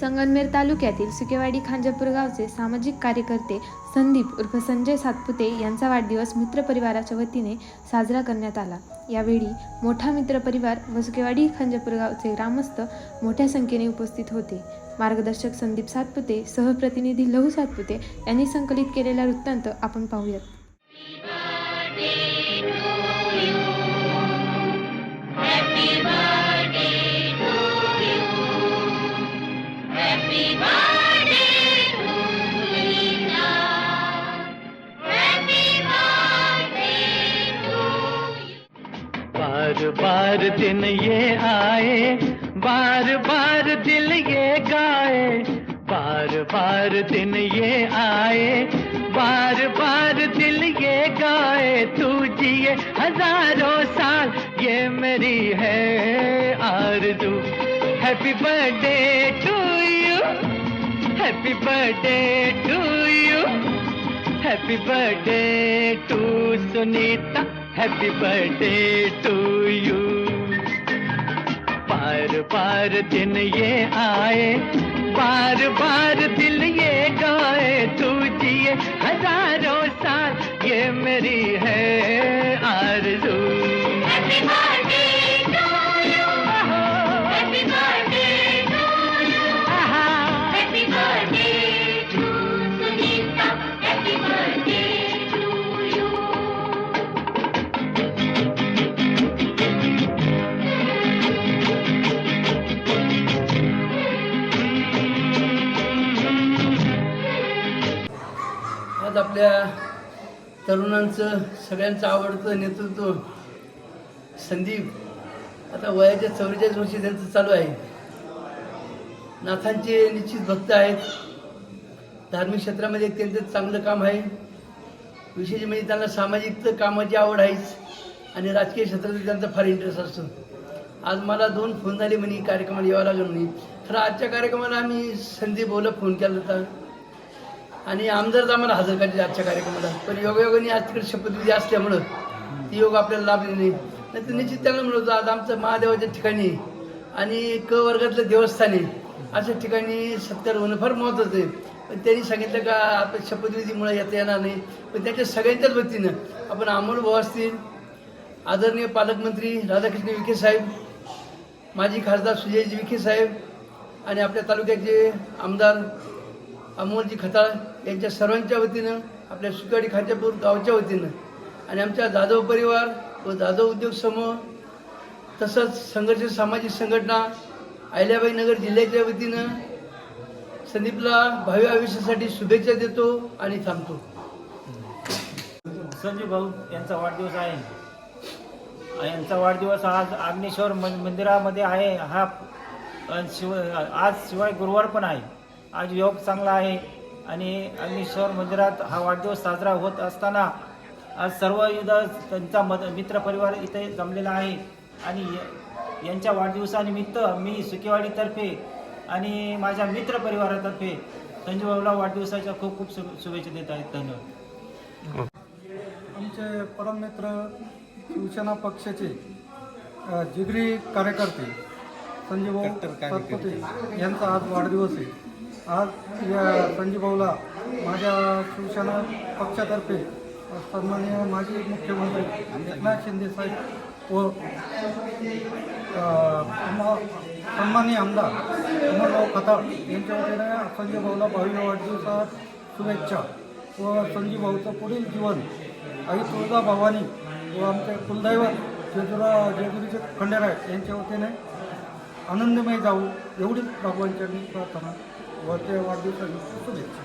संगमनेर तालुक्यातील सुकेवाडी खांजापूर गावचे सामाजिक कार्यकर्ते संदीप उर्फ संजय सातपुते यांचा वाढदिवस मित्रपरिवाराच्या वतीने साजरा करण्यात आला. यावेळी मोठा मित्रपरिवार व सुकेवाडी खांजापूर गावचे ग्रामस्थ मोठ्या संख्येने उपस्थित होते. मार्गदर्शक संदीप सातपुते सहप्रतिनिधी लहू सातपुते यांनी संकलित केलेला वृत्तांत आपण पाहूयात. बार बार दिन ये आए, बार बार दिल ये गाए, बार बार दिन ये आए, बार बार दिल ये गाए, तू जिए हज़ारों साल, ये मेरी है आरज़ू। Happy birthday to you happy birthday to you happy birthday to Sunita happy birthday to you बार बार दिन ये आए बार बार दिल ये गाए तू जिए हजारों साल ये मेरी है। तरुणांचं सगळ्यांचं आवडतं नेतृत्व. संदीप आता वयाच्या चौवेचाळीस वर्षी त्यांचं चालू आहे. नाथांचे निश्चित भक्त आहेत. धार्मिक क्षेत्रामध्ये त्यांचं चांगलं काम आहे. विशेष म्हणजे त्यांना सामाजिक तर कामाची आवड आहेच आणि राजकीय क्षेत्रात त्यांचा फार इंटरेस्ट असतो. आज मला दोन फोन झाले म्हणे कार्यक्रमाला यावं लागलं म्हणे. खरं आजच्या कार्यक्रमाला आम्ही संदीप भाऊला फोन केला होता. आणि आमदार आम्हाला हजर करायचे आजच्या कार्यक्रमाला. पण योगायोगाने आज तिकडे शपथविधी असल्यामुळं ती योग आपल्याला लाभली नाही. नाही तर निश्चित त्यांना म्हणत आज आमचं महादेवाच्या ठिकाणी आणि क वर्गातलं देवस्थान आहे अशा ठिकाणी सत्कार होणं फार महत्त्वाचं आहे. पण त्यांनी सांगितलं का आपल्या शपथविधीमुळे येता येणार नाही. पण त्याच्या सगळ्यांच्याच वतीनं आपण अमोल भाऊ असतील आदरणीय पालकमंत्री राधाकृष्ण विखे साहेब माजी खासदार सुजयजी विखे साहेब आणि आपल्या तालुक्याचे आमदार अमोलजी खताळ यांच्या सर्वांच्या वतीनं आपल्या सुकाडी खात्यापूर गावच्या वतीनं आणि आमच्या जाधव परिवार व जाधव उद्योग समूह तसंच संघर्ष सामाजिक संघटना अहिल्याबाई नगर जिल्ह्याच्या वतीनं संदीपला भावी आयुष्यासाठी शुभेच्छा देतो आणि थांबतो. संजीव भाऊ यांचा वाढदिवस आहे. यांचा वाढदिवस आज आग्नेश्वर मंदिरामध्ये आहे. हा शिव आज शिवाय गुरुवार पण आहे. आज योग चांगला आहे. आणि अग्नेश्वर मंदिरात हा वाढदिवस साजरा होत असताना आज सर्व युध त्यांचा मद मित्रपरिवार इथे जमलेला आहे. आणि यांच्या वाढदिवसानिमित्त मी सुकेवाडीतर्फे आणि माझ्या मित्रपरिवारातर्फे संजीव भाऊला वाढदिवसाच्या खूप खूप शु शुभेच्छा देत आहेत. धन्यवाद. आमचे परममित्र शिवसेना पक्षाचे जिगरी कार्यकर्ते सातपुते यांचा आज वाढदिवस आहे. आज या संजीभाऊला माझ्या शिवसेना पक्षातर्फे अ, सन्माननीय माजी मुख्यमंत्री एकनाथ शिंदेसाहेब व अ, सन्माननीय आमदार अमरभाऊ खताळ यांच्या वतीने संजयभाऊला भावी वाढदिवसात शुभेच्छा व संजीभाऊचं पुढील जीवन आई तुळजा भवानी व आमचे कुलदैवत जेजुरा जेजुरीचे खंडेराय यांच्या वतीने आनंदमय जाऊ एवढीच भगवानच्या प्रार्थना व त्या वाढदिवसानिमित्त शुभेच्छा